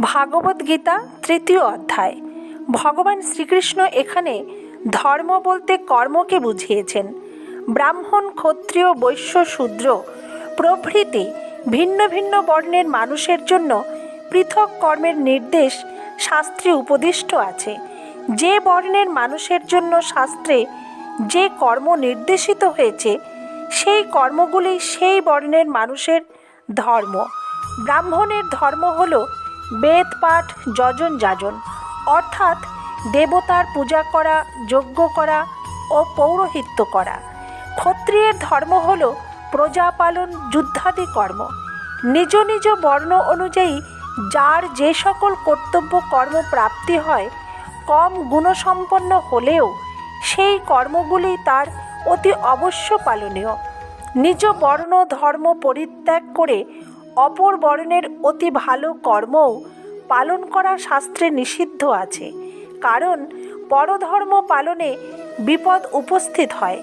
ভাগবত গীতা তৃতীয় অধ্যায়। ভগবান শ্রীকৃষ্ণ এখানে ধর্ম বলতে কর্মকে বুঝিয়েছেন। ব্রাহ্মণ, ক্ষত্রিয়, বৈশ্য, শূদ্র প্রভৃতি ভিন্ন ভিন্ন বর্ণের মানুষের জন্য পৃথক কর্মের নির্দেশ শাস্ত্রে উপদিষ্ট আছে। যে বর্ণের মানুষের জন্য শাস্ত্রে যে কর্ম নির্দেশিত হয়েছে, সেই কর্মগুলি সেই বর্ণের মানুষের ধর্ম। ব্রাহ্মণের ধর্ম হল বেদ পাঠ যজন যাজন। অর্থাৎ দেবতার পূজা করা, যজ্ঞ করা ও পৌরোহিত্য করা। ক্ষত্রিয়ের ধর্ম হল প্রজা পালন যুদ্ধাদি কর্ম। নিজ নিজ বর্ণ অনুযায়ী যার যে সকল কর্তব্য কর্ম প্রাপ্তি হয়, কম গুণসম্পন্ন হলেও সেই কর্মগুলি তার অতি অবশ্য পালনীয়। নিজ বর্ণ ধর্ম পরিত্যাগ করে অপর বর্ণের অতি ভালো কর্মও পালন করা শাস্ত্রে নিষিদ্ধ আছে। কারণ পরধর্ম পালনে বিপদ উপস্থিত হয়।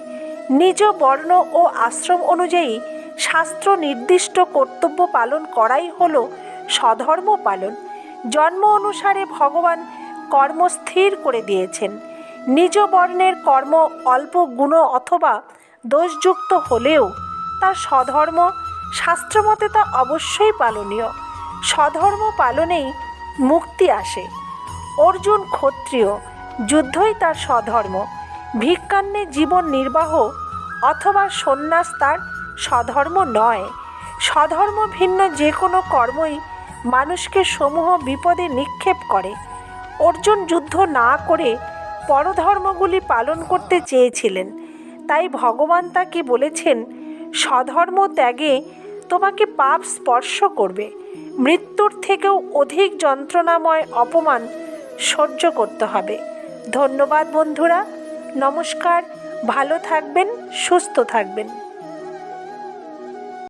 নিজ বর্ণ ও আশ্রম অনুযায়ী শাস্ত্র নির্দিষ্ট কর্তব্য পালন করাই হল স্বধর্ম পালন। জন্ম অনুসারে ভগবান কর্ম স্থির করে দিয়েছেন। নিজ বর্ণের কর্ম অল্প গুণ অথবা দোষযুক্ত হলেও তার স্বধর্ম শাস্ত্রমতে তা অবশ্যই পালনীয়। স্বধর্ম পালনেই মুক্তি আসে। অর্জুন ক্ষত্রিয়, যুদ্ধই তার স্বধর্ম। ভিক্ষান্নে জীবন নির্বাহ অথবা সন্ন্যাস তার স্বধর্ম নয়। স্বধর্ম ভিন্ন যে কোনো কর্মই মানুষকে সমূহ বিপদে নিক্ষেপ করে। অর্জুন যুদ্ধ না করে পরধর্মগুলি পালন করতে চেয়েছিলেন। তাই ভগবান তাকে বলেছেন, স্বধর্ম ত্যাগে তোমাকে পাপ স্পর্শ করবে। মৃত্যুর থেকেও অধিক যন্ত্রণাময় অপমান সহ্য করতে হবে। ধন্যবাদ বন্ধুরা। নমস্কার। ভালো থাকবেন, সুস্থ থাকবেন।